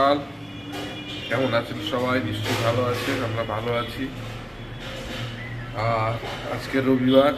সকাল। কেমন আছেন সবাই? নিশ্চয়ই ভালো আছেন, আমরা ভালো আছি। আর আজকে রবিবার,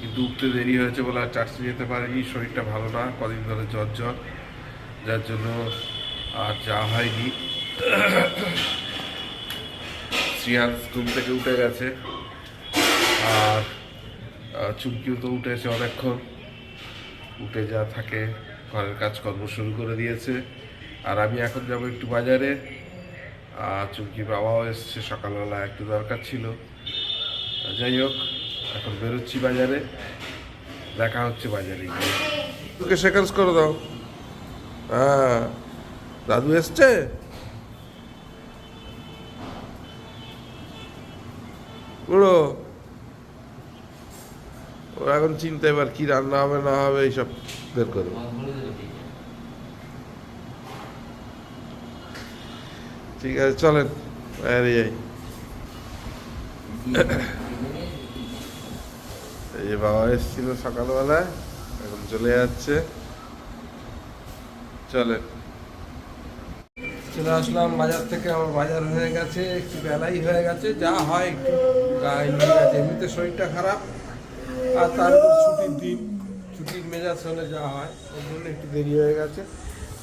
কিন্তু উঠতে দেরি হয়েছে বলে আর চার্চে যেতে পারিনি, শরীরটা ভালো না, কদিন ধরে জ্বর জ্বর। যার জন্য আর যাওয়া হয়নি। শ্রিয়াংশ ঘুম থেকে উঠে গেছে। আর চুমকিও তো উঠেছে অনেকক্ষণ। উঠে যা থাকে, ঘরের কাজকর্ম শুরু করে দিয়েছে। আর আমি এখন যাব একটু বাজারে। আর চুমকির বাবাও এসছে, সকালবেলা একটু দরকার ছিল। যাই হোক, এখন বেরোচ্ছি বাজারে। দেখা হচ্ছে বাজারে গিয়ে। তোকে সেকেন্ডস করে দাও। হ্যাঁ। দাদু এসছে? বুড়ো ও এখন চিন্তা এবার কি রান্না হবে, না হবে, এইসব বের করবে ঠিক আছে, চলেন, বাইরে যাই। এই বাবা এসেছিল সকালবেলায়, এখন চলে যাচ্ছে। চলেন। চলে আসলাম বাজার থেকে, আমার বাজার হয়ে গেছে, একটু বেলাই হয়ে গেছে, যা হয় একটু গায়ে গেছে। এমনিতে শরীরটা খারাপ, আর তারপর ছুটির দিন, ছুটির মেজাজ হলে যা হয়, ওই জন্য একটু দেরি হয়ে গেছে।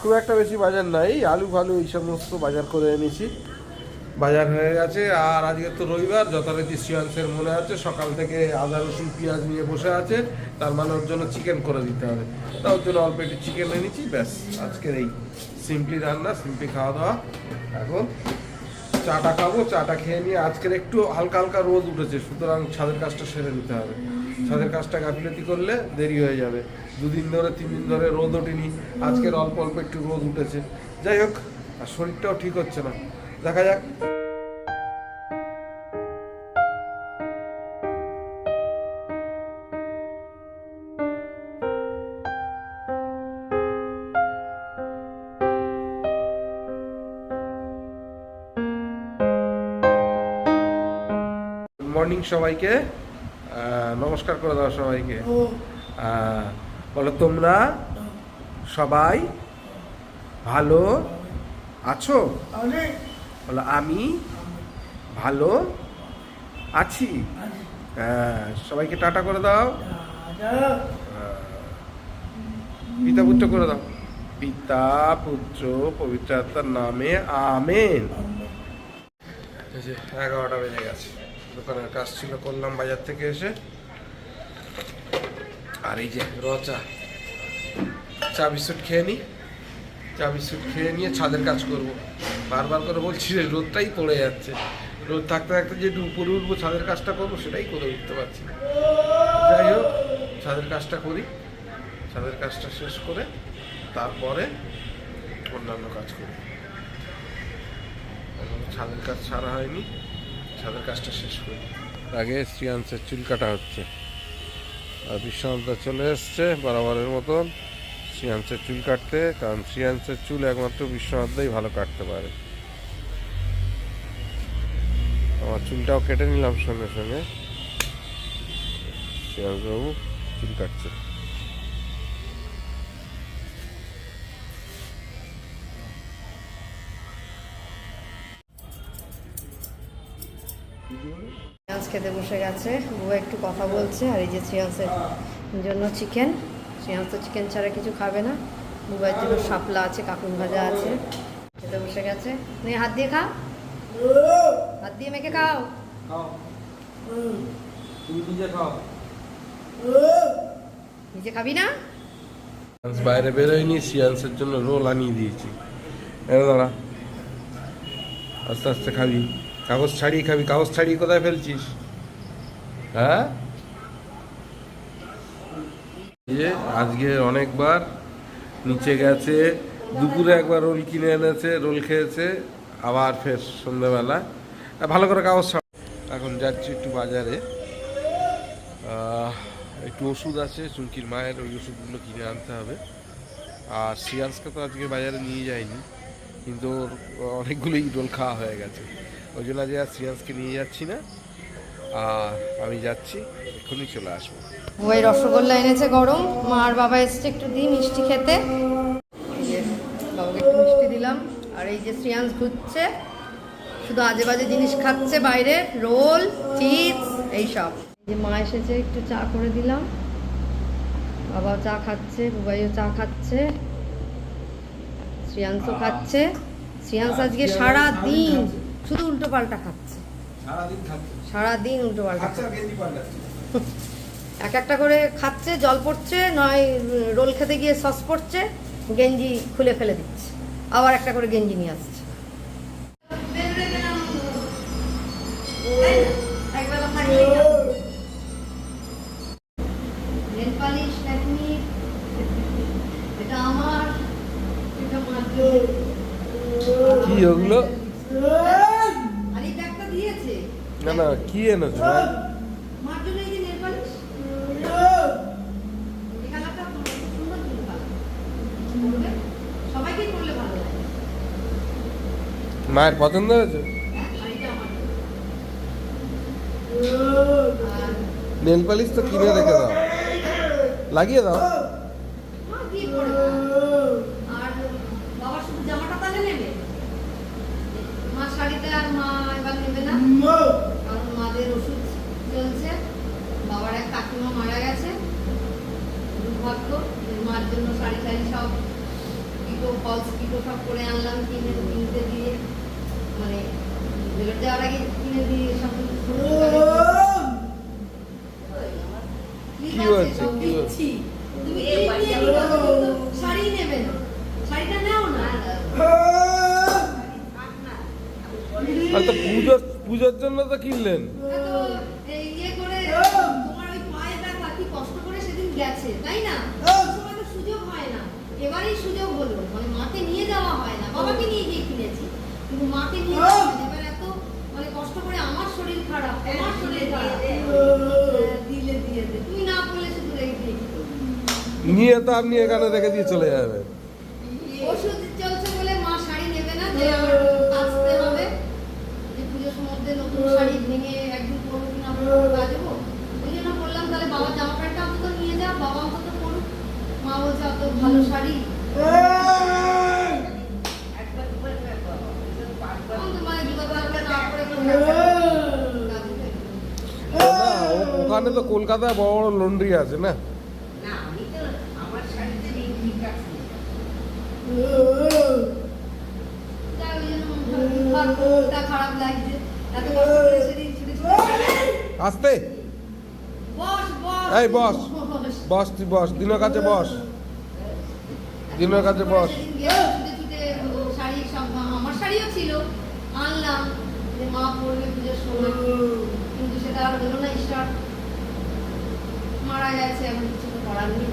খুব একটা বেশি বাজার নাই, আলু ফালু এই সমস্ত বাজার করে এনেছি। বাজার হয়ে গেছে, আর আজকে তো রবিবার, যথারীতি শ্রিয়াংশের মনে আছে, সকাল থেকে আদা, রসুন, পেঁয়াজ নিয়ে বসে আছে, তার মানে ওর জন্য চিকেন করে দিতে হবে। তা ওর জন্য অল্প একটু চিকেন এনেছি, ব্যাস, আজকের এই সিম্পলি রান্না, সিম্পলি খাওয়া দাওয়া। এখন চাটা খাব, চাটা খেয়ে নিয়ে আজকের একটু হালকা হালকা রোদ উঠেছে, সুতরাং ছাদের কাজটা সেরে নিতে হবে। ছাদের কাজটা গাফিলতি করলে দেরি হয়ে যাবে। দুদিন ধরে তিন দিন ধরে রোদ ওঠেনি। আজকের অল্প অল্প একটু রোদ উঠেছে। যাই হোক, আর শরীরটাও ঠিক হচ্ছে না। দেখা যাক। মর্নিং সবাইকে। নমস্কার করে দাও সবাইকে। বলো তোমরা সবাই ভালো আছো? বলো আমি ভালো আছি। হ্যাঁ সবাইকে টাটা করে দাও। পিতা পুত্র করে দাও। পিতা পুত্র পবিত্রাত্মার নামে আমেন। এগারোটা বেজে গেছে। দোকানের কাজ ছিল করলাম বাজার থেকে এসে। আর এই যে রচা চা বিস্কুট খেয়ে নিই চা বিস্কুট খেয়ে নিয়ে ছাদের কাজ করব। বারবার করে বলছি যে রোদটাই পড়ে যাচ্ছে। রোদ থাকতে থাকতে যে উপরে উঠবো, ছাদের কাজটা করব, সেটাই করে উঠতে পারছি যাই হোক, ছাদের কাজটা করি। ছাদের কাজটা শেষ করে তারপরে অন্যান্য কাজ করি। ছাদের কাজ ছাড়া হয়নি। ছাদের কাজটা শেষ করি। আগে শ্রিয়াংশের চুল কাটা হচ্ছে। আর বিশ্বনাথদা চলে এসছে, বরাবরের মতন। শ্রিয়াংশের চুল কাটতে, কারণ শ্রিয়াংশের চুল একমাত্র বিশ্বনাথদাই ভালো কাটতে পারে। আমার চুলটাও কেটে নিলাম সঙ্গে সঙ্গে। শ্রিয়াংশবাবু চুল কাটছে। খেতে বসে গেছে। বউ একটু কথা বলছে আর এই যে শ্রেয়াংসের জন্য চিকেন শ্রেয়াংস তো চিকেন ছাড়া কিছু খাবে না। বুবার জন্য শাপলা আছে কাকুন ভাজা আছে। খেতে বসে গেছে। তুমি হাত দিয়ে খাও হাত দিয়ে মেখে খাও। নিজে খাবি না? বাইরে বেরোয়নি শ্রিয়াংশের জন্য রোল আনিয়ে দিয়েছি। দাঁড়া। আস্তে আস্তে খাবি। কাগজ ছাড়িয়ে খাবি। কাগজ ছাড়িয়ে কোথায় ফেলছিস? হ্যাঁ? আজকে অনেকবার নিচে গেছে, দুপুরে একবার রোল কিনে এনেছে, রোল খেয়েছে, আবার ফের সন্ধ্যাবেলা। ভালো করে কাগজ এখন যাচ্ছি একটু বাজারে। একটু ওষুধ আছে চুমকির মায়ের, ওই ওষুধগুলো কিনে আনতে হবে। আর সিয়ান্সকে তো আজকে বাজারে নিয়ে যায়নি কিন্তু ওর অনেকগুলোই রোল খাওয়া হয়ে গেছে। ওই জন্য আজকে আর সিয়ান্সকে নিয়ে যাচ্ছি না। আর আমি যাচ্ছি এক্ষুনি চলে আসব। ওই রসগোল্লা এনেছে গরম। মা আর বাবা এসছে একটু দিই মিষ্টি খেতে। বাবাকে একটু মিষ্টি দিলাম। আর এই যে শ্রিয়াংশ ঘুরছে শুধু আজে বাজে জিনিস খাচ্ছে বাইরে রোল চিপস এইসব। যে মা এসেছে একটু চা করে দিলাম। বাবাও চা খাচ্ছে বুবাইও চা খাচ্ছে। শ্রিয়াংশও খাচ্ছে। শ্রিয়াংশ আজকে সারা দিন শুধু উল্টো পাল্টা খাচ্ছে। সারাদিন খাচ্ছে। সারা দিন উল্টো পাল্টা। আচ্ছা এক একটা করে খাচ্ছে জল পড়ছে নয় রোল খেতে গিয়ে সস পড়ছে গেঞ্জি খুলে ফেলে দিচ্ছে। আবার একটা করে গেঞ্জি নিয়ে আসছে। নেল পালিশ টেকনিক এটা আমার এটা মার কি ওগুলো? আর এই ব্যাগটা দিয়েছে না না কি এনেছো ভাই? মার জন্য এই যে নেল পালিশ এই কালারটা খুব সুন্দর কিন্তু কালার করবে সবাইকে করলে ভালো লাগে মায়ের পছন্দ হয়েছে? হ্যাঁ নেল পালিশ তো কিনে রেখে দাও। লাগিয়ে দাও মা দিয়ে পরে আর বাবা শুধু জামাটা তাহলে নেবে মা শাড়িটা আর মা এবার নেবে না কারণ মাদের ওষুধ চলছে বাবার এক কাকিমা মারা গেছে দুর্ভাগ্য মার জন্য শাড়ি টাড়ি সব পিকো ফলস পিকো সব করে আনলাম কিনে কিনতে দিয়ে মানে বেরোর যাওয়ার আগে কিনে দিয়ে সব কি হয়েছে? কি হয়েছে? তুমি এই নিয়ে নিতে হবে, কিন্তু শাড়ি নেবে না। শাড়িটা নাও না। আর তো পুজো পুজোর জন্য তো কিনলেন? এই ইয়ে করে তোমার ওই পায়ে ব্যথা কি কষ্ট করে সেদিন গেছে তাই না সময় তো সুযোগ হয় না এবারেই সুযোগ হলো। মানে মাকে নিয়ে যাওয়া হয় না বাবাকে নিয়ে গিয়ে কিনেছি। কিন্তু মাকে নিয়ে হয়। এবার এত মানে কষ্ট করে আমার শরীর খারাপ আমার শরীর খারাপ। হ্যাঁ, দিলে দিয়ে দে। তুমি না বললে শুধু রেখে দিয়ে নিয়ে তো আপনি এখানে রেখে দিয়ে চলে যাবেন ওষুধ চলছে বলে মা শাড়ি নেবে না যে আমার আসতে হবে। যে পুজোর মধ্যে নতুন শাড়ি ভেঙে একদিন পরবো কিনা পরবো ভালো শাড়ি? ওখানে তো কলকাতায় বড় বড় লন্ড্রি আছে না? আসতে! বস বস এই বস। বস। তুই বস দিনের কাছে বস। দিনের কাছে বস। আমার শাড়িও ছিল। আনলাম যে মা পুজোর সময়। কিন্তু সেটা আর হলো না ঈশ্বর মারা গেছে এখন কিছু তো করার নেই।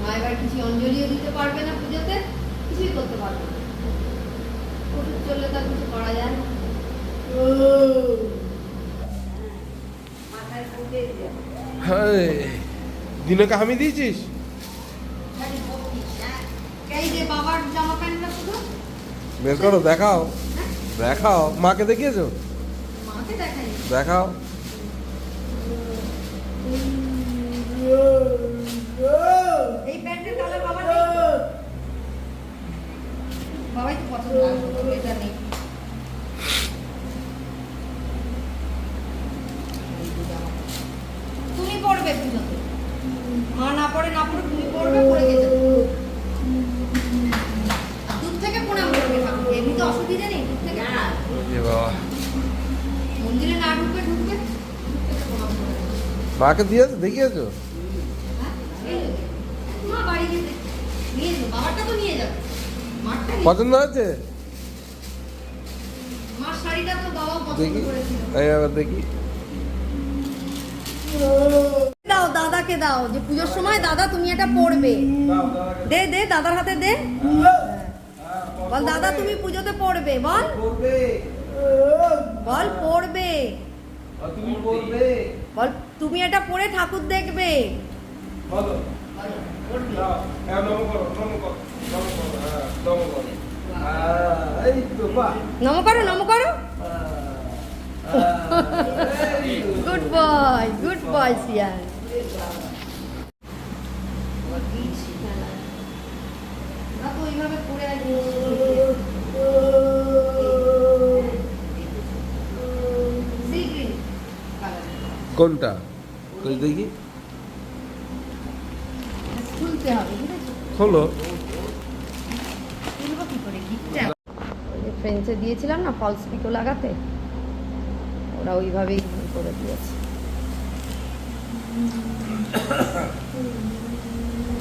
মা এবার কিছু অঞ্জলিও দিতে পারবে না পুজোতে কিছুই করতে পারবে না। ওষুধ চললে তার কিছু করা যায় না। হ্যাঁ দিনকে আমি দিয়েছিস শাড়ি ভর্তি। এই যে বাবার জামা প্যান্টটা শুধু বের করো দেখাও। দেখাও। মাকে দেখিয়েছো? দেখাও। তুমি পড়বে পুজোতে। মা না পড়ে না পড়ে তুমি পড়বে পড়ে গেছে। পছন্দ হয়েছে? আমার শাড়িটা তো বাবাও পছন্দ আবার দেখি। দাও দাদাকে দাও যে পুজোর সময় দাদা তুমি এটা পড়বে দে দে দাদার হাতে দে। বল দাদা তুমি পুজোতে পড়বে বল। পড়বে। বল পড়বে। তুমি বলবে বল তুমি এটা পড়ে ঠাকুর দেখবে। বলো। হ্যাঁ, নম করো, নম হ্যাঁ। গুড বয় গুড বয় ওইভাবে পড়ে আর কোনটা? কই দেখি। খুলতে হবে বুঝেছ খোলো। ফ্রেঞ্চে দিয়েছিলাম না ফলস পিকো লাগাতে? ওরা ওইভাবেই করে দিয়েছে।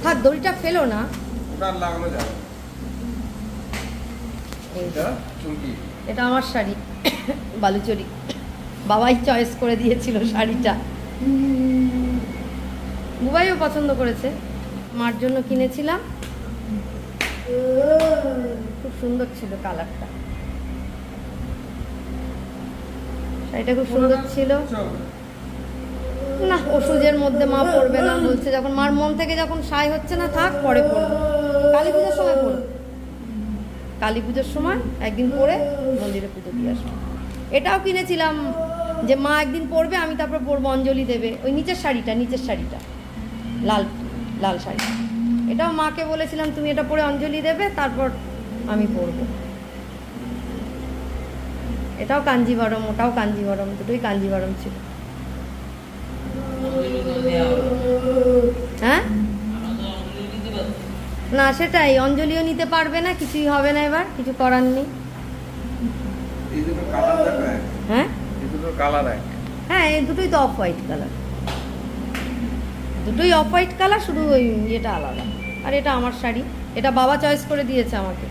থাক দড়িটা ফেলো না। ওটা লাগানো যাবে এটা আমার শাড়ি বালুচরি। বাবাই চয়েস করে দিয়েছিল শাড়িটা। বুবাইও পছন্দ করেছে। মার জন্য কিনেছিলাম। খুব সুন্দর ছিল কালারটা। শাড়িটা খুব সুন্দর ছিল। না ওষুধের মধ্যে মা পড়বে না বলছে যখন মার মন থেকে যখন সাই হচ্ছে না থাক পরে পড়ব কালী পুজোর সময় পড়ব কালী পুজোর সময় একদিন পরে মন্দিরে পুজো দিয়ে আসব। এটাও কিনেছিলাম যে মা একদিন পরবে আমি তারপর পরবো অঞ্জলি দেবে। ওই নিচের শাড়িটা নিচের শাড়িটা। লাল লাল শাড়ি এটাও মাকে বলেছিলাম তুমি এটা পরে অঞ্জলি দেবে তারপর আমি পরবো। এটাও কাঞ্জিভরম ওটাও কাঞ্জিভরম দুটোই কাঞ্জিভরম ছিল। হ্যাঁ? না সেটাই অঞ্জলিও নিতে পারবে না কিছুই হবে না এবার কিছু করার নেই। হ্যাঁ? এই দুটো কালার এক। হ্যাঁ এই দুটোই তো অফ হোয়াইট কালার দুটোই অফ হোয়াইট কালার শুধু ওই ইয়েটা আলাদা। আর এটা আমার শাড়ি। এটা বাবা চয়েস করে দিয়েছে আমাকে।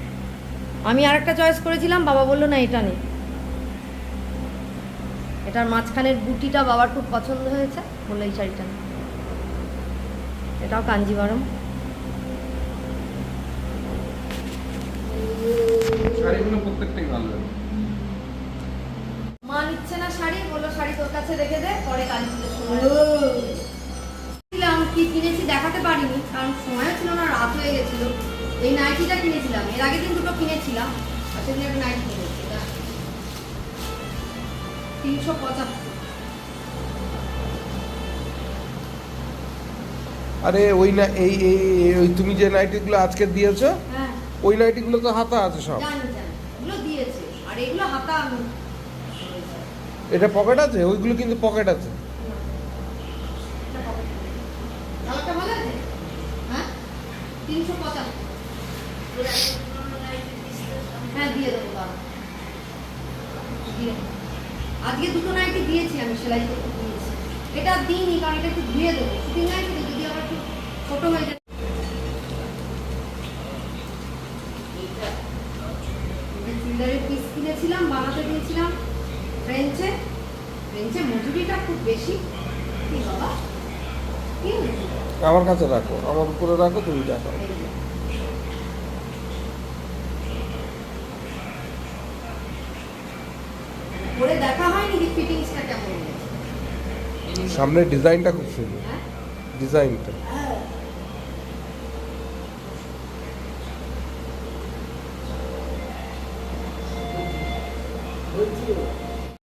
আমি আরেকটা চয়েস করেছিলাম বাবা বলল না এটা নেই এটার মাঝখানের বুটিটা বাবার খুব পছন্দ হয়েছে বলল এই শাড়িটা নেই এটাও কাঞ্জিভারম শাড়িগুলো প্রত্যেকটাই ভালো নিচ্ছে না শাড়ি বলল শাড়ি তোর কাছে রেখে দে পরে কালী পুজোর সময় কি কিনেছি দেখাতে পারিনি কারণ সময়ও ছিল না রাত হয়ে গেছিল। এই নাইটিটা কিনেছিলাম এর আগের দিন দুটো কিনেছিলাম আর সেদিন একটা নাইটি কিনেছি তিনশো পঁচাত্তর। আরে ওই না এই এই ওই তুমি যে নাইটিগুলো আজকে দিয়েছ হ্যাঁ। ওই নাইটিগুলো তো হাতা আছে সব। জানি জানি এগুলো দিয়েছে আর এগুলো হাতা আমি এটা পকেট আছে? ওইগুলো কিন্তু পকেট আছে। হ্যাঁ? হ্যাঁ। আজকে দুটো দিয়েছি আমি, সেলাই এটা দিইনি, কারণ এটা একটু ধুয়ে দেবো। তো যদি আবার ছোটো হয়ে যায় চুড়িদারের পিস কিনেছিলাম বানাতে দিয়েছিলাম ফ্রেঞ্চে ফ্রেঞ্চে মজুরিটা খুব বেশি? কি বাবা? আমার কাছে রাখো আমার উপরে রাখো তুমি হয়েছে? সামনের ডিজাইনটা খুব সুন্দর। হ্যাঁ? ডিজাইনটা।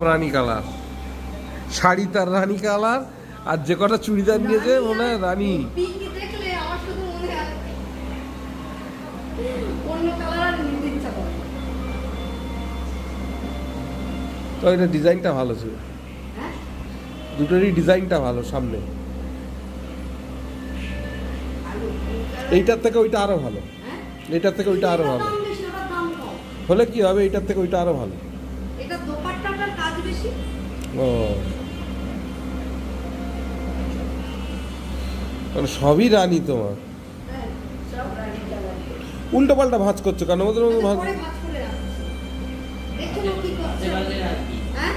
প্রাণী কালার শাড়ি তার রানী কালার আর যে কটা চুড়িদার নিয়েছে মনে হয় রানী। তো এটা ডিজাইনটা ভালো ছিল। হ্যাঁ? দুটোরই ডিজাইনটা ভালো সামনে। এইটার থেকে ওইটা আরও ভালো। হ্যাঁ? এইটার থেকে ওইটা আরও ভালো। হলে কি হবে? এইটার থেকে ওইটা আরও ভালো। ও। মানে সবই রানী তোমার। উল্টো পাল্টা ভাঁজ করছ কেন? ওদের মধ্যে ভাঁজ করছে? হ্যাঁ?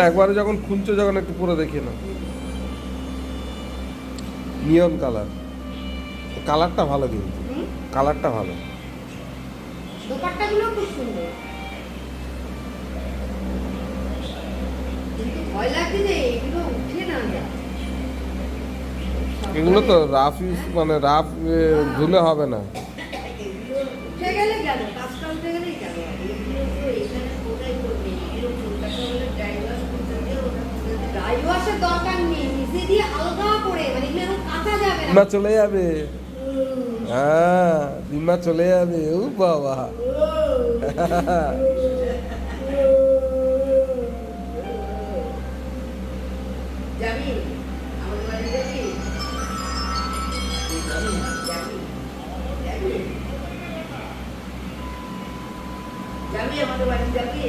একবার তো যখন খুঁজছো যখন একটু পরে দেখে না নিয়ন কালার। কালারটা ভালো কিন্তু। কালারটা ভালো। দোপাট্টাগুলো খুব সুন্দর কিন্তু ভয় লাগছে যে এগুলো উঠে না এগুলো তো রাফ ইউজ মানে রাফ ধুলে হবে না। উঠে গেলে গেল কাজটা উঠে গেলেই গেল মানে না। চলে যাবে। হ্যাঁ ডিমা চলে যাবে ও বাবা। যাবি আমাদের বাড়ি যাবি যাবি আমাদের বাড়ি যাবি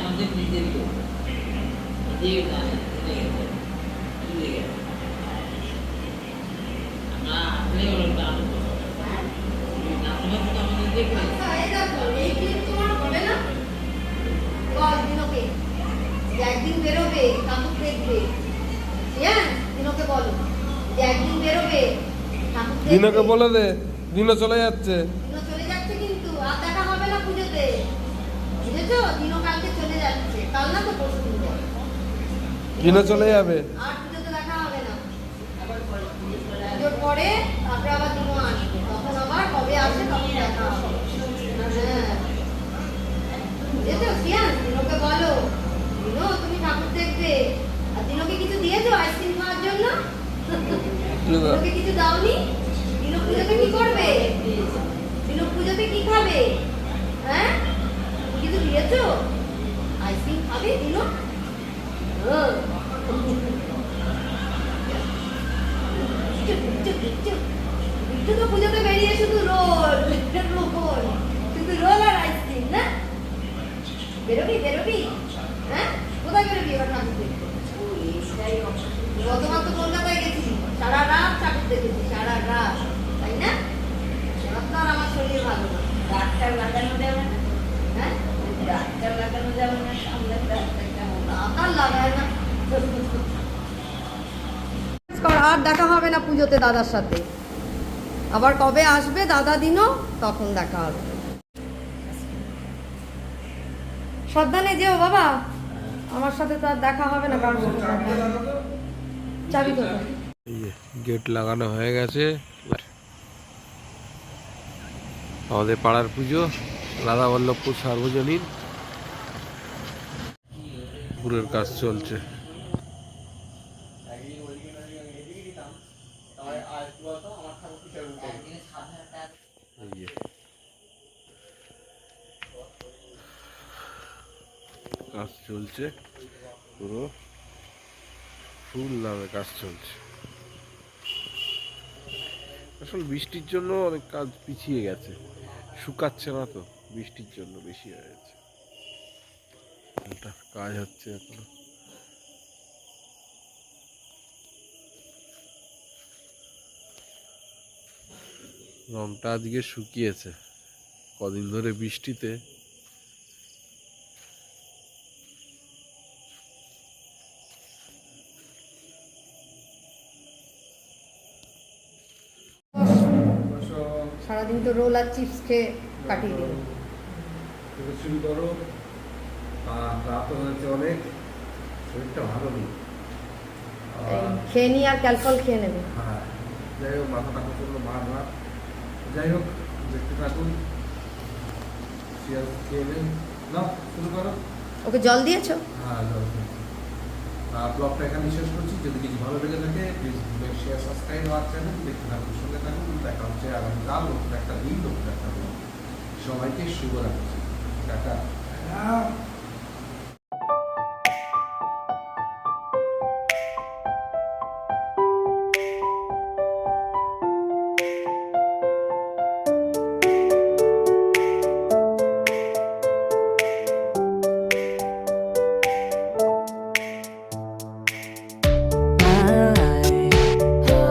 আমাদের নিজের গানে কবে আসে তখন দেখা হবে। হ্যাঁ। বুঝেছ? সিয়ান দিনকে বলো। দিনো তুমি ঠাকুর দেখবে। আর দিনকে কিছু দিয়েছ আইসক্রিম খাওয়ার জন্য? দিনকে কিছু দাওনি? পুজোতে কি করবে? দিনো পুজোতে কি খাবে? হ্যাঁ? কিছু দিয়েছ আইসক্রিম খাবে বিট্টু, বিট্টু তো পুজোতে বেরিয়ে শুধু রোল রোল। শুধু রোল আর আইসক্রিম না? বেরোবি বেরোবি? হ্যাঁ? কোথায় বেরোবি এবার এইটাই গতবার তো কলকাতায় গেছিলি। সারা রাত ঠাকুর দেখেছি সারা রাত। না আর আমার শরীর ভালো না। ডাক্তার লাগানো যাবে না। হ্যাঁ? ডাক্তার লাগানো যাবে না সামনে ডাক্তারটা দাদার লাগায় না। আর দেখা হবে না পুজোতে দাদার সাথে। আবার কবে আসবে দাদা দিনও তখন দেখা হবে। সাবধানে যেও বাবা। আমার সাথে তো আর দেখা হবে না কারোর সাথে। চাবি কোথায়? গেট লাগানো হয়ে গেছে। আমাদের পাড়ার পুজো, রাধা বল্লভপুর সার্বজনীন। পুরের কাজ চলছে। কাজ চলছে, পুরো। ফুল নামে কাজ চলছে। আসলে বৃষ্টির জন্য অনেক কাজ পিছিয়ে গেছে। শুকাচ্ছে না তো, বৃষ্টির জন্য বেশি হয়েছে। কাজ হচ্ছে এখনও। রংটা আজকে শুকিয়েছে। কদিন ধরে বৃষ্টিতে আর চিপস খেয়ে কাটিয়ে দিল শুরু করো। রাত হয়েছে অনেক। শরীরটা ভালো নেই। খেয়ে নিয়ে আর ক্যালকল খেয়ে নেবে। হ্যাঁ যাই হোক মাথা মাথাটা প্রচণ্ড বারবার যাই হোক দেখতে থাকুন। খেয়ে নেন। না শুরু করো। ওকে জল দিয়েছ হ্যাঁ জল খেয়েছি। আর ব্লগটা এখানে শেষ করছি। যদি কিছু ভালো লেগে থাকে প্লিজ শেয়ার সাবস্ক্রাইব আমার চ্যানেল দেখতে থাকুন, সঙ্গে থাকুন। দেখা হচ্ছে আগামীকাল একটা দিন একটা সবাইকে শুভ রাখছি টাটা